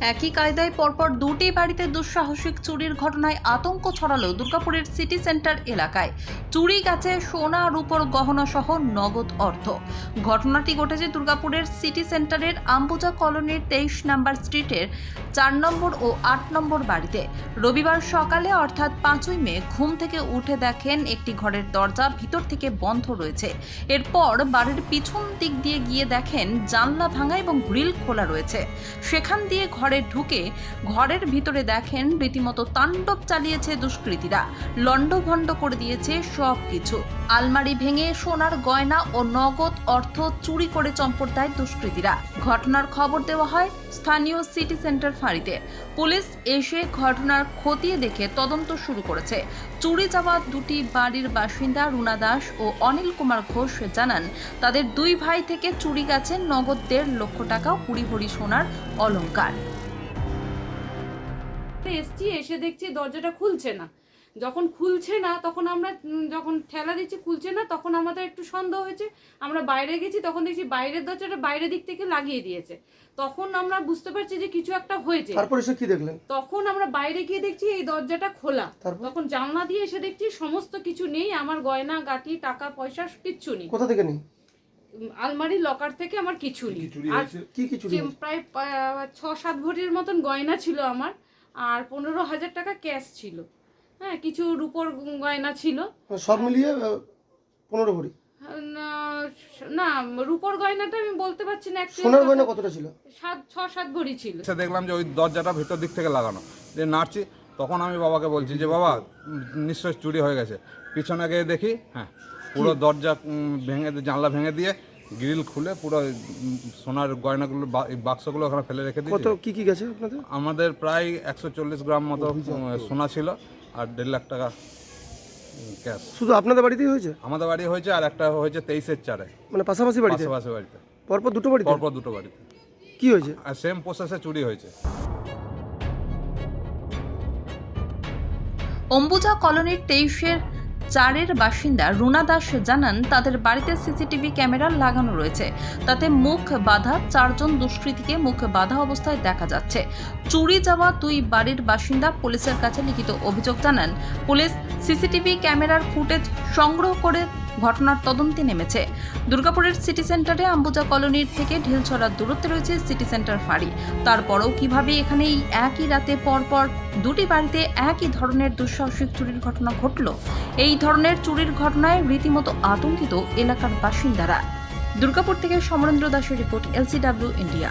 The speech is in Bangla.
একই কায়দায় পরপর দুটি বাড়িতে দুঃসাহসিক চুরির ঘটনায় আতঙ্ক ছড়ালো দুর্গাপুরের সিটি সেন্টার এলাকায়। চুরি গেছে সোনা, রূপর গহনা সহ নগদ অর্থ। ঘটনাটি ঘটেছে দুর্গাপুরের সিটি সেন্টারের আম্বুজা কলোনির তেইশ নম্বর স্ট্রিটের চার নম্বর ও আট নম্বর বাড়িতে। রবিবার সকালে অর্থাৎ পাঁচই মে ঘুম থেকে উঠে দেখেন একটি ঘরের দরজা ভিতর থেকে বন্ধ রয়েছে। এরপর বাড়ির পিছন দিক দিয়ে গিয়ে দেখেন জানলা ভাঙা এবং গ্রিল খোলা রয়েছে। সেখান দিয়ে ঘরে ঢুকে ঘরের ভিতরে দেখেন রীতিমতো তাণ্ডব চালিয়েছে দুষ্কৃতীরা। লণ্ডভণ্ড করে দিয়েছে সব কিছু আলমারি ভেঙে সোনার গয়না ও নগদ অর্থ চুরি করে চম্পট দেয় দুষ্কৃতীরা। ঘটনার খবর দেওয়া হয় স্থানীয় সিটি সেন্টার ফাঁড়িতে। পুলিশ এসে ঘটনার খতিয়ে দেখে তদন্ত শুরু করেছে। চুরি যাওয়া দুটি বাড়ির বাসিন্দা রুনা দাস ও অনিল কুমার ঘোষ জানান, তাদের দুই ভাই থেকে চুরি গেছে নগদ দেড় লক্ষ টাকা কুড়ি ভরি সোনার অলংকার। এসছি এসে দেখছি দরজাটা খুলছে না। যখন খুলছে না তখন আমরা যখন ঠেলা দিচ্ছি খুলছে না তখন আমাদের একটু সন্দেহ হয়েছে। আমরা বাইরে গেছি তখন দেখছি বাইরের দরজাটা বাইরের দিক থেকে লাগিয়ে দিয়েছে। তখন আমরা বুঝতে পারছি যে কিছু একটা হয়েছে। তারপরে সে কি দেখলেন? তখন আমরা বাইরে গিয়ে দেখছি এই দরজাটা খোলা। তখন জানলা দিয়ে এসে দেখছি সমস্ত কিছু নেই আমার গয়না গাটি টাকা পয়সা কিচ্ছু নেই। কোথা থেকে নেই? আলমারি লকার থেকে আমার কিছু নেই। আর কি কি চুরি যে হয়েছে? প্রায় ছ সাত ভরির মতন গয়না ছিল আমার। আর পনেরো হাজার টাকা ক্যাশ ছিল। হ্যাঁ কিছু রুপোর গয়না ছিল। মানে সব মিলিয়ে পনেরো ভরি। না- না রূপোর গয়নাটা আমি বলতে পারছি না সোনার গয়না কতটা ছিল? সাত ছ সাত ভরি ছিল। দেখলাম যে ওই দরজাটা ভেতর দিক থেকে লাগানো। যে নাড়ছি তখন আমি বাবাকে বলছি যে বাবা নিশ্চয় চুরি হয়ে গেছে। পিছনে গিয়ে দেখি হ্যাঁ পুরো দরজা ভেঙে দিয়ে- জানলা ভেঙে দিয়ে গ্রিল খুলে পুরো সোনার গয়নাগুলো বাক্সগুলো ওখানে ফেলে রেখে কত দিয়েছি কি কি গেছে আপনাদের? আমাদের প্রায় একশো চল্লিশ গ্রাম মতো সোনা ছিল আর দেড় লাখ টাকা ক্যাশ। শুধু আপনাদের বাড়িতেই হয়েছে? আমাদের বাড়ি হয়েছে আর একটা হয়েছে তেইশের চারে। মানে পাশাপাশি বাড়িতে? পাশাপাশি বাড়িতে। পরপর দুটো বাড়িতে? পরপর দুটো বাড়িতে। কি হয়েছে? আর সেম প্রসেসে চুরি হয়েছে। অম্বুজা কলোনির তেইশের চারের বাসিন্দা রুনা দাস জানান, তাদের বাড়িতে সিসিটিভি ক্যামেরা লাগানো রয়েছে। তাতে মুখ বাধা চারজন দুষ্কৃতীকে মুখ বাধা অবস্থায় দেখা যাচ্ছে। চুরি যাওয়া দুই বাড়ির বাসিন্দা পুলিশের কাছে লিখিত অভিযোগ জানান। পুলিশ সিসিটিভি ক্যামেরার ফুটেজ সংগ্রহ করে ঘটনার তদন্তে নেমেছে। দুর্গাপুরের সিটি সেন্টারে আম্বুজা কলোনির থেকে ঢিলছড়ার দূরত্বে রয়েছে সিটি সেন্টার ফাঁড়ি। তারপরেও কীভাবে এখানে এই একই রাতে পরপর দুটি বাড়িতে একই ধরনের দুঃসাহসিক চুরির ঘটনা ঘটল? এই ধরনের চুরির ঘটনায় রীতিমতো আতঙ্কিত এলাকার বাসিন্দারা। দুর্গাপুর থেকে সমরেন্দ্র দাসের রিপোর্ট, এলসিডাব্লিউ, ইন্ডিয়া।